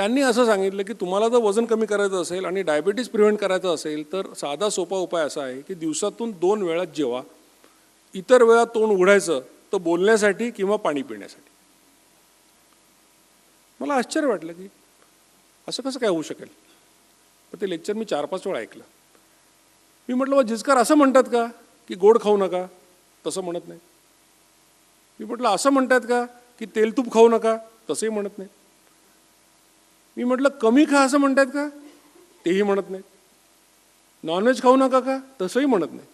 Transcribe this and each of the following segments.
त्यांनी असं सांगितलं की तुम्हाला जर वजन कमी करायचं असेल आणि डायबिटीज प्रिव्हेंट करायचं असेल तर साधा सोपा उपाय असा आहे की दिवसातून दोन वेळा जेवा. इतर वेळा तोंड उघडायचं तर बोलण्यासाठी किंवा पाणी पिण्यासाठी. मला आश्चर्य वाटलं की असं कसं काय होऊ शकेल? पण ते लेक्चर मी चार पाच वेळा ऐकलं. मी म्हटलं मग जिजकार असं म्हणतात का की गोड खाऊ नका? तसं म्हणत नाही. मी म्हटलं असं म्हणतात का की तेलतूप खाऊ नका? तसंही म्हणत नाही. मी म्हटलं कमी खा असं म्हणतात का? तेही म्हणत नाहीत. नॉनव्हेज खाऊ नका का? तसंही म्हणत नाहीत.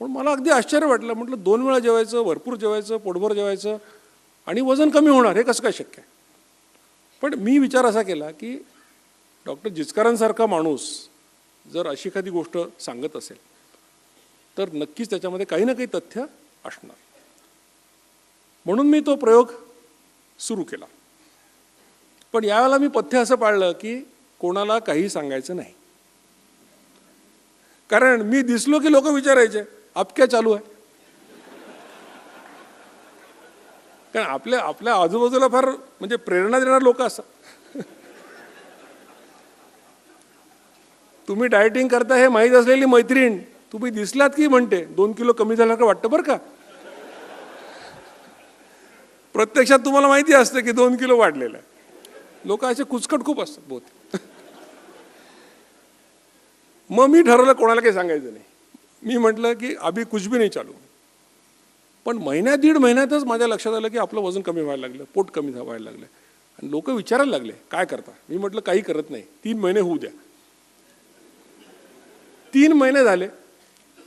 पण मला अगदी आश्चर्य वाटलं. म्हटलं दोन वेळा जेवायचं भरपूर जेवायचं पोटभर जेवायचं आणि वजन कमी होणार हे कसं काय शक्य आहे? पण मी विचार असा केला की डॉक्टर जिचकारांसारखा माणूस जर अशी एखादी गोष्ट सांगत असेल तर नक्कीच त्याच्यामध्ये काही ना काही तथ्य असणार. म्हणून मी तो प्रयोग सुरू केला. पण यावेळेला मी पथ्य असं पाळलं की कोणाला काही सांगायचं नाही. कारण मी दिसलो की लोक विचारायचे आप क्या चालू आहे कारण आपल्या आपल्या आजूबाजूला फार म्हणजे प्रेरणा देणारे लोक असतात. तुम्ही डायटिंग करता हे माहीत असलेली मैत्रीण तुम्ही दिसलात की म्हणते दोन किलो कमी झाला का वाटतं बरं का? प्रत्यक्षात तुम्हाला माहिती असतं की दोन किलो वाढलेलं आहे. लोक असे कुचकट खूप असतात बहुत मग मी ठरवलं कोणाला काही सांगायचं नाही. मी म्हटलं की अभि कुछ भी नाही चालू. पण महिन्या दीड महिन्यातच माझ्या लक्षात आलं की आपलं वजन कमी व्हायला लागलं पोट कमी व्हायला लागलं. आणि लोक विचारायला लागले काय करता? मी म्हटलं काही करत नाही. तीन महिने होऊ द्या. तीन महिने झाले.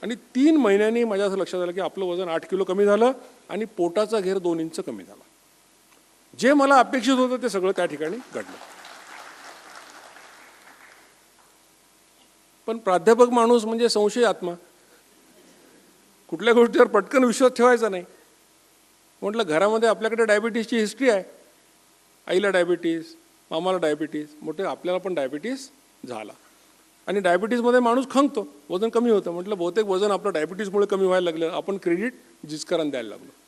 आणि तीन महिन्यांनी माझ्या असं लक्षात आलं की आपलं वजन आठ किलो कमी झालं आणि पोटाचा घेर दोन इंच कमी झाला. जे मला अपेक्षित होतं ते सगळं त्या ठिकाणी घडलं. पण प्राध्यापक माणूस म्हणजे संशय आत्मा. कुठल्या गोष्टीवर पटकन विश्वास ठेवायचा नाही. म्हटलं घरामध्ये आपल्याकडे डायबिटीसची हिस्ट्री आहे. आईला डायबिटीस मामाला डायबिटीस मोठे आपल्याला पण डायबिटीस झाला. आणि डायबिटीसमध्ये माणूस खंगतो वजन कमी होतं. म्हटलं बहुतेक वजन आपलं डायबिटीसमुळे कमी व्हायला लागलं. आपण क्रेडिट जिचकरांना द्यायला लागलो.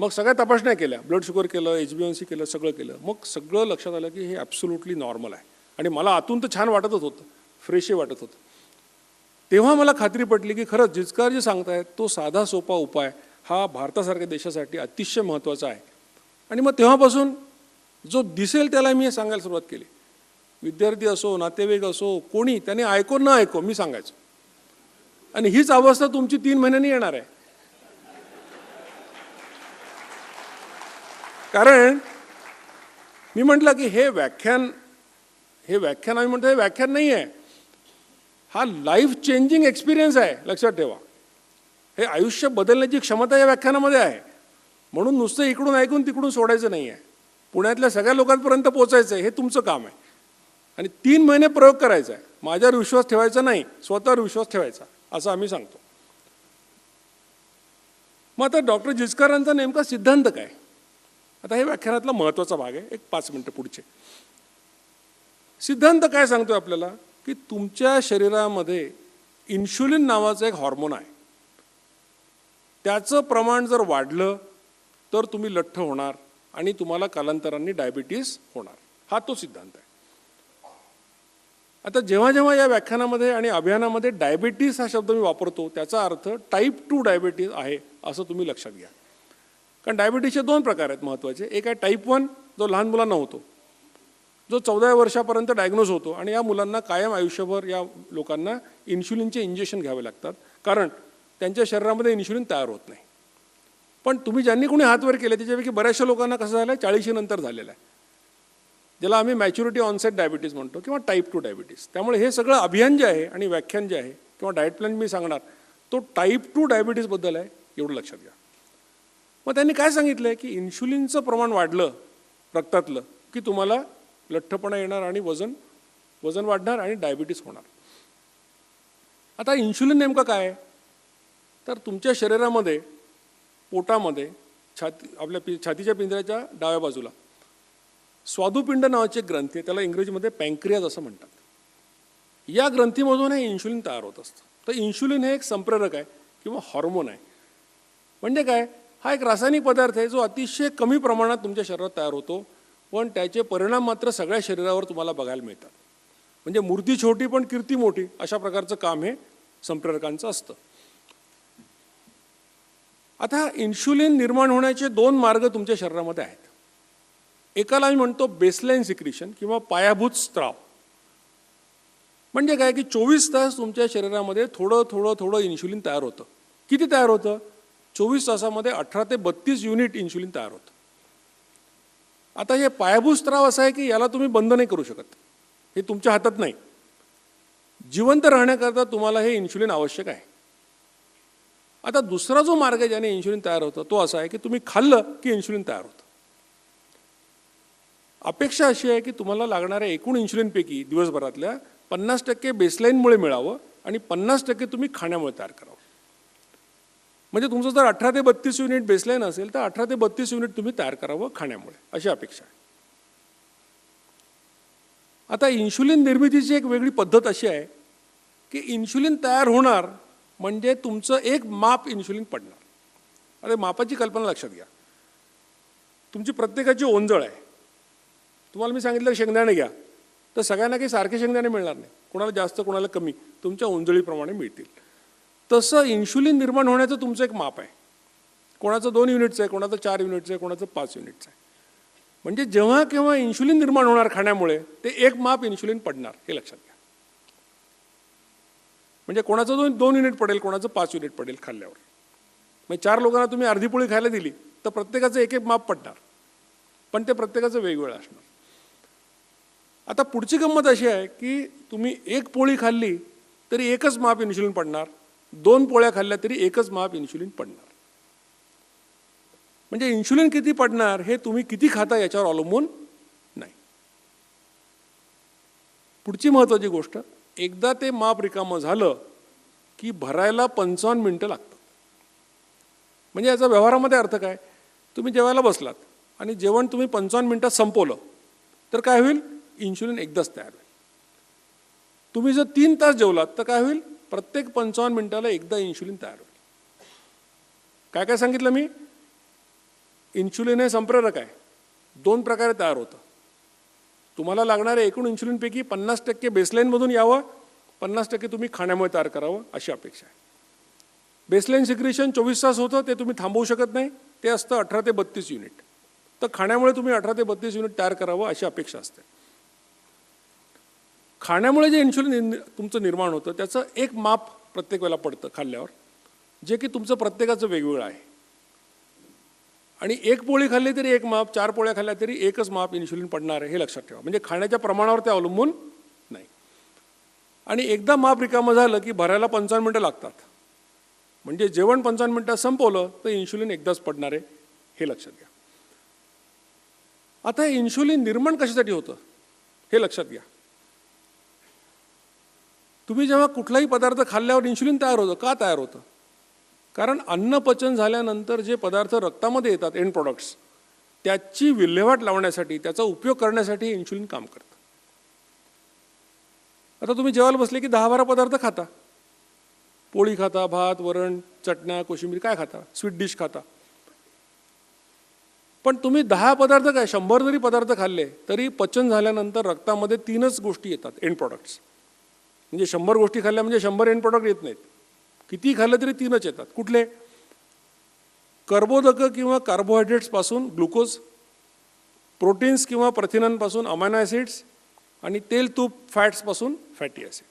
मग सगळ्या तपासण्या केल्या. ब्लड शुगर केलं एच बी एन सी केलं सगळं केलं. मग सगळं लक्षात आलं की हे ॲब्सोल्युटली नॉर्मल आहे. आणि मला आतून तर छान वाटतच होतं. फ्रेशही वाटत होतं. तेव्हा मला खात्री पटली की खरंच जिचकार जे सांगतायत तो साधा सोपा उपाय हा भारतासारख्या देशासाठी अतिशय महत्त्वाचा आहे. आणि मग तेव्हापासून जो दिसेल त्याला मी हे सांगायला सुरुवात केली. विद्यार्थी असो नातेवाईक असो कोणी त्याने ऐको न ऐको मी सांगायचो. आणि हीच अवस्था तुमची तीन महिन्यांनी येणार आहे. कारण मी म्हटलं की हे व्याख्यान हे व्याख्यान आम्ही म्हणतो हे व्याख्यान नाही आहे हा लाईफ चेंजिंग एक्सपिरियन्स आहे लक्षात ठेवा. हे आयुष्य बदलण्याची क्षमता या व्याख्यानामध्ये आहे. म्हणून नुसतं इकडून ऐकून तिकडून सोडायचं नाही आहे पुण्यातल्या सगळ्या लोकांपर्यंत पोचायचं आहे हे तुमचं काम आहे. आणि तीन महिने प्रयोग करायचा आहे माझ्यावर विश्वास ठेवायचा नाही स्वतःवर विश्वास ठेवायचा असं आम्ही सांगतो. मग आता डॉक्टर जिचकरांचा नेमका सिद्धांत काय? आता हे व्याख्यानातला महत्त्वाचा भाग आहे एक पाच मिनटं पुढचे. सिद्धांत काय सांगतोय आपल्याला? की तुमच्या शरीरामध्ये इन्शुलिन नावाचं एक हॉर्मोन आहे. त्याचं प्रमाण जर वाढलं तर तुम्ही लठ्ठ होणार आणि तुम्हाला कालांतराने डायबिटीस होणार. हा तो सिद्धांत आहे. आता जेव्हा जेव्हा या व्याख्यानामध्ये आणि अभियानामध्ये डायबिटीस हा शब्द मी वापरतो त्याचा अर्थ टाईप टू डायबिटीस आहे असं तुम्ही लक्षात घ्या. कारण डायबिटीसचे दोन प्रकार आहेत महत्त्वाचे एक आहे टाईप वन जो लहान मुलांना होतो. जो चौदा वर्षापर्यंत डायग्नोज होतो आणि या मुलांना कायम आयुष्यभर या लोकांना इन्शुलिनचे इंजेक्शन घ्यावे लागतात. कारण त्यांच्या शरीरामध्ये इन्शुलिन तयार होत नाही. पण तुम्ही ज्यांनी कोणी हातवर केले त्याच्यापैकी बऱ्याचशा लोकांना कसं झालं आहे चाळीशी नंतर झालेलं आहे. ज्याला आम्ही मॅच्युरिटी ऑनसेट डायबिटीज म्हणतो किंवा टाईप टू डायबिटीज त्यामुळे हे सगळं अभियान जे आहे आणि व्याख्यान जे आहे किंवा डाएट प्लॅन मी सांगणार तो टाईप टू डायबिटीजबद्दल आहे एवढं लक्षात घ्या. मग त्यांनी काय सांगितलं आहे की इन्शुलिनचं प्रमाण वाढलं रक्तातलं की तुम्हाला लठ्ठपणा येणार आणि वजन वजन वाढणार आणि डायबिटीस होणार. आता इन्शुलिन नेमकं काय? आहे तर तुमच्या शरीरामध्ये पोटामध्ये छाती आपल्या पि छातीच्या पिंजऱ्याच्या डाव्या बाजूला स्वादुपिंड नावाची एक ग्रंथी आहे त्याला इंग्रजीमध्ये पँक्रियाज असं म्हणतात. या ग्रंथीमधून हे इन्शुलिन तयार होत असतं. तर इन्शुलिन हे एक संप्रेरक आहे किंवा हॉर्मोन आहे. म्हणजे काय? हा एक रासायनिक पदार्थ आहे जो अतिशय कमी प्रमाणात तुमच्या शरीरात तयार होतो. पण त्याचे परिणाम मात्र सगळ्या शरीरावर तुम्हाला बघायला मिळतात. म्हणजे मूर्ती छोटी पण कीर्ती मोठी अशा प्रकारचं काम हे संप्रेरकांचं असतं. आता इन्शुलिन निर्माण होण्याचे दोन मार्ग तुमच्या शरीरामध्ये आहेत. एकाला मी म्हणतो बेसलाईन सिक्रिशन किंवा पायाभूत स्त्राव. म्हणजे काय की चोवीस तास तुमच्या शरीरामध्ये थोडं थोडं थोडं इन्शुलिन तयार होतं. किती तयार होतं? चोवीस तासामध्ये अठरा ते बत्तीस युनिट इन्शुलिन तयार होतं. आता हे पायाभूत स्त्राव असा आहे की याला तुम्ही बंद नाही करू शकत. हे तुमच्या हातात नाही. जिवंत राहण्याकरता तुम्हाला हे इन्शुलिन आवश्यक आहे. आता दुसरा जो मार्ग आहे ज्याने इन्शुलिन तयार होतं तो असा आहे की तुम्ही खाल्लं की इन्शुलिन तयार होतं. अपेक्षा अशी आहे की तुम्हाला लागणाऱ्या एकूण इन्शुलिनपैकी दिवसभरातल्या पन्नास टक्के बेसलाईनमुळे मिळावं आणि पन्नास टक्के तुम्ही खाण्यामुळे तयार करावं. म्हणजे तुमचं जर अठरा ते बत्तीस युनिट बेसलाईन असेल तर अठरा ते बत्तीस युनिट तुम्ही तयार करावं खाण्यामुळे अशी अपेक्षा आहे. आता इन्शुलिन निर्मितीची एक वेगळी पद्धत अशी आहे की इन्शुलिन तयार होणार म्हणजे तुमचं एक माप इन्शुलिन पडणार. अरे मापाची कल्पना लक्षात घ्या. तुमची प्रत्येकाची ओंजळ आहे. तुम्हाला मी सांगितलं शेंगदाणे घ्या. तर सगळ्यांना काही सारखे शेंगदाणे मिळणार नाही. कोणाला जास्त कोणाला कमी. तुमच्या ओंजळीप्रमाणे मिळतील. तसं इन्शुलिन निर्माण होण्याचं तुमचं एक माप आहे. कोणाचं दोन युनिटचं आहे कोणाचं चार युनिटचं आहे कोणाचं पाच युनिटचं आहे. म्हणजे जेव्हा केव्हा इन्शुलिन निर्माण होणार खाण्यामुळे ते एक माप इन्शुलिन पडणार हे लक्षात घ्या. म्हणजे कोणाचं दोन दोन युनिट पडेल कोणाचं पाच युनिट पडेल खाल्ल्यावर. म्हणजे चार लोकांना तुम्ही अर्धी पोळी खायला दिली तर प्रत्येकाचं एक एक माप पडणार. पण ते प्रत्येकाचं वेगवेगळं असणार. आता पुढची गंमत अशी आहे की तुम्ही एक पोळी खाल्ली तरी एकच माप इन्शुलिन पडणार दोन पोळ्या खाल्ल्या तरी एकच माप इन्शुलिन पडणार. म्हणजे इन्शुलिन किती पडणार हे तुम्ही किती खाता याच्यावर अवलंबून नाही. पुढची महत्त्वाची गोष्ट एकदा ते माप रिकामं झालं की भरायला पंचावन्न मिनटं लागतात. म्हणजे याचा व्यवहारामध्ये अर्थ काय? तुम्ही जेवायला बसलात आणि जेवण तुम्ही पंचावन्न मिनटात संपवलं तर काय होईल? इन्शुलिन एकदाच तयार होईल. तुम्ही जर तीन तास जेवलात तर काय होईल? प्रत्येक पंचावन्न मिनिटाला एकदा इन्शुलिन तयार होईल काय काय सांगितलं मी? इन्शुलिन हे संप्रेरक आहे. दोन प्रकारे तयार होतं. तुम्हाला लागणाऱ्या एकूण इन्शुलिनपैकी पन्नास टक्के बेसलाईनमधून यावं पन्नास टक्के तुम्ही खाण्यामुळे तयार करावं अशी अपेक्षा आहे. बेसलाईन सिक्रेशन चोवीस तास होतं ते तुम्ही थांबवू शकत नाही. ते असतं अठरा ते बत्तीस युनिट तर खाण्यामुळे तुम्ही अठरा ते बत्तीस युनिट तयार करावं अशी अपेक्षा असते. खाण्यामुळे जे इन्शुलिन तुमचं निर्माण होतं त्याचं एक माप प्रत्येक वेळेला पडतं खाल्ल्यावर जे की तुमचं प्रत्येकाचं वेगवेगळं आहे. आणि एक पोळी खाल्ली तरी एक माप चार पोळ्या खाल्ल्या तरी एकच माप इन्शुलिन पडणार आहे हे लक्षात ठेवा. म्हणजे खाण्याच्या प्रमाणावर ते अवलंबून नाही. आणि एकदा माप रिकामं झालं की भरायला पंचावन्न मिनटं लागतात. म्हणजे जेवण पंचावन्न मिनटात संपवलं तर इन्शुलिन एकदाच पडणार आहे हे लक्षात घ्या. आता हे इन्शुलिन निर्माण कशासाठी होतं हे लक्षात घ्या. तुम्ही जेव्हा कुठलाही पदार्थ खाल्ल्यावर इन्शुलिन तयार होतं का तयार होतं? कारण अन्नपचन झाल्यानंतर जे पदार्थ रक्तामध्ये येतात एंड प्रॉडक्ट्स त्याची विल्हेवाट लावण्यासाठी त्याचा उपयोग करण्यासाठी इन्शुलिन काम करतं. आता तुम्ही जेवायला बसले की दहा बारा पदार्थ खाता. पोळी खाता भात वरण चटण्या कोशिंबीर काय खाता? स्वीट डिश खाता. पण तुम्ही दहा पदार्थ काय शंभर जरी पदार्थ खाल्ले तरी पचन झाल्यानंतर रक्तामध्ये तीनच गोष्टी येतात एंड प्रॉडक्ट्स म्हणजे शंभर गोष्टी खाल्ल्या म्हणजे शंभर एंड प्रॉडक्ट येत नाहीत. किती खाल्लं तरी तीनच येतात. कुठले? कर्बोदकं किंवा कार्बोहायड्रेट्सपासून ग्लुकोज प्रोटीन्स किंवा प्रथिनांपासून अमायनो ॲसिड्स आणि तेल तूप फॅट्सपासून फॅटी ॲसिड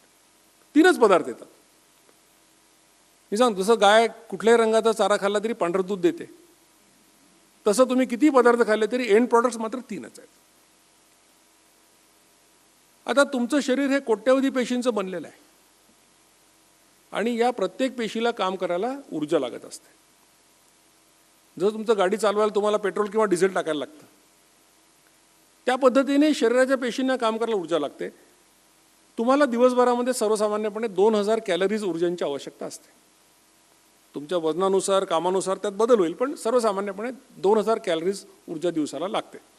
तीनच पदार्थ येतात. मी सांग जसं गाय कुठल्याही रंगाचा चारा खाल्ला तरी पांढरं दूध देते. तसं तुम्ही किती पदार्थ खाल्ले तरी एंड प्रॉडक्ट्स मात्र तीनच आहेत. आता तुमचं शरीर हे कोट्यवधी पेशींचं बनलेलं आहे. आणि या प्रत्येक पेशीला काम करायला ऊर्जा लागत असते. जर तुमचं गाडी चालवायला तुम्हाला पेट्रोल किंवा डिझेल टाकायला लागतं. त्या पद्धतीने शरीराच्या पेशींना काम करायला ऊर्जा लागते. तुम्हाला दिवसभरामध्ये सर्वसामान्यपणे दोन हजार कॅलरीज ऊर्जांची आवश्यकता असते. तुमच्या वजनानुसार कामानुसार त्यात बदल होईल पण सर्वसामान्यपणे दोन हजार कॅलरीज ऊर्जा दिवसाला लागते.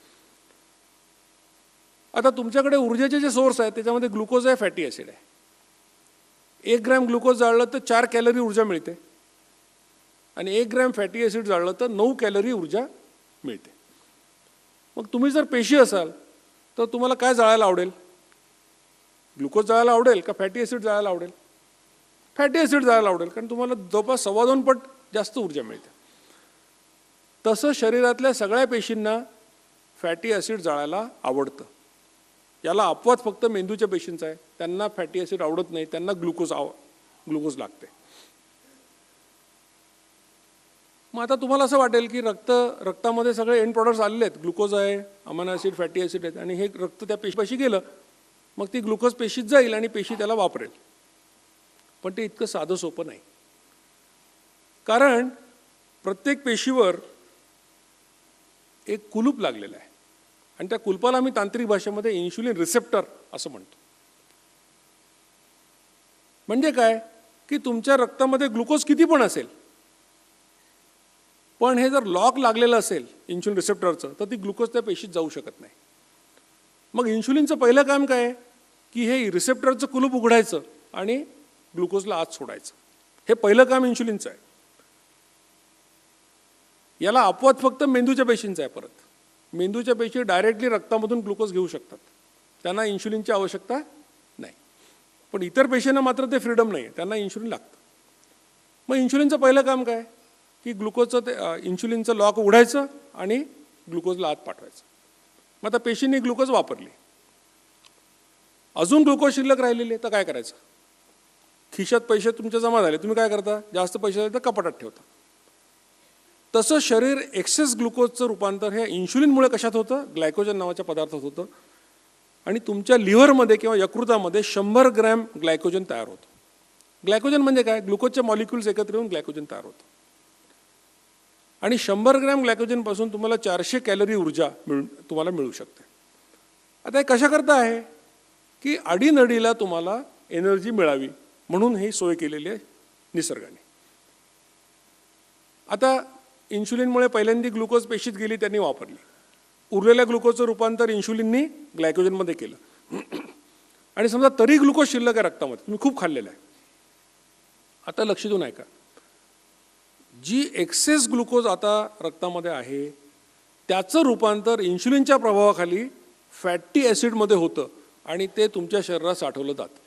आता तुमच्याकडे ऊर्जेचे जे सोर्स आहेत त्याच्यामध्ये ग्लुकोज आहे फॅटी ॲसिड आहे. एक ग्रॅम ग्लुकोज जाळलं तर चार कॅलरी ऊर्जा मिळते. आणि एक ग्रॅम फॅटी ॲसिड जाळलं तर नऊ कॅलरी ऊर्जा मिळते. मग तुम्ही जर पेशी असाल तर तुम्हाला काय जाळायला आवडेल? ग्लुकोज जाळायला आवडेल का फॅटी ॲसिड जाळायला आवडेल? फॅटी ॲसिड जाळायला आवडेल कारण तुम्हाला जवळपास सव्वा दोन पट जास्त ऊर्जा मिळते. तसं शरीरातल्या सगळ्या पेशींना फॅटी ॲसिड जाळायला आवडतं. याला अपवाद फक्त मेंदूच्या पेशींचा आहे. त्यांना फॅटी ॲसिड आवडत नाही त्यांना ग्लुकोज आव ग्लुकोज लागते. मग आता तुम्हाला असं वाटेल की रक्त रक्तामध्ये सगळे एंड प्रॉडक्ट्स आलेले आहेत. ग्लुकोज आहे अमानो ॲसिड फॅटी ॲसिड आहेत आणि हे रक्त त्या पेशीपाशी गेलं मग ती ग्लुकोज पेशीत जाईल आणि पेशी त्याला वापरेल. पण ते इतकं साधं सोपं नाही. कारण प्रत्येक पेशीवर एक कुलूप लागलेलं आहे. आणि त्या कुलपाला आम्ही तांत्रिक भाषेमध्ये इन्शुलिन रिसेप्टर असं म्हणतो. म्हणजे काय? की तुमच्या रक्तामध्ये ग्लुकोज किती पण असेल पण हे जर लॉक लागलेलं असेल इन्शुलिन रिसेप्टरचं तर ती ग्लुकोज त्या पेशीत जाऊ शकत नाही. मग इन्शुलिनचं पहिलं काम काय? आहे की हे रिसेप्टरचं कुलूप उघडायचं आणि ग्लुकोजला आत सोडायचं. हे पहिलं काम इन्शुलिनचं आहे. याला अपवाद फक्त मेंदूच्या पेशींचा आहे परत. मेंदूच्या पेशी डायरेक्टली रक्तामधून ग्लुकोज घेऊ शकतात. त्यांना इन्शुलिनची आवश्यकता नाही. पण इतर पेशींना मात्र ते फ्रीडम नाही आहे त्यांना इन्शुलिन लागतं. मग इन्शुलिनचं पहिलं काम काय? की ग्लुकोजचं ते इन्शुलिनचं लॉक उघडायचं आणि ग्लुकोजला आत पाठवायचं. मग आता पेशींनी ग्लुकोज वापरली. अजून ग्लुकोज शिल्लक राहिलेले तर काय करायचं? खिशात पैसे तुमचे जमा झाले. तुम्ही काय करता? जास्त पैसे झाले तर कपाटात ठेवता. तसं शरीर एक्सेस ग्लुकोजचं रूपांतर हे इन्शुलिनमुळे कशात होतं? ग्लायकोजन नावाच्या पदार्थात होतं. आणि तुमच्या लिव्हरमध्ये किंवा यकृतामध्ये शंभर ग्रॅम ग्लायकोजन तयार होतं. ग्लायकोजन म्हणजे काय? ग्लुकोजचे मॉलिक्युल्स एकत्र येऊन ग्लायकोजन तयार होतं. आणि शंभर ग्रॅम ग्लायकोजनपासून तुम्हाला चारशे कॅलरी ऊर्जा मिळून तुम्हाला मिळू शकते. आता हे कशाकरता आहे? की अडीनडीला तुम्हाला एनर्जी मिळावी म्हणून ही सोय केलेली आहे निसर्गाने. आता इन्शुलिनमुळे पहिल्यांदा ग्लुकोज पेशीत गेली त्यांनी वापरली. उरलेल्या ग्लुकोजचं रूपांतर इन्शुलिननी ग्लायकोजनमध्ये केलं. आणि समजा तरी ग्लुकोज शिल्लक आहे रक्तामध्ये तुम्ही खूप खाल्लेलं आहे. आता लक्ष देऊन ऐका. जी एक्सेस ग्लुकोज आता रक्तामध्ये आहे त्याचं रूपांतर इन्शुलिनच्या प्रभावाखाली फॅटी ॲसिडमध्ये होतं आणि ते तुमच्या शरीरात साठवलं जातं.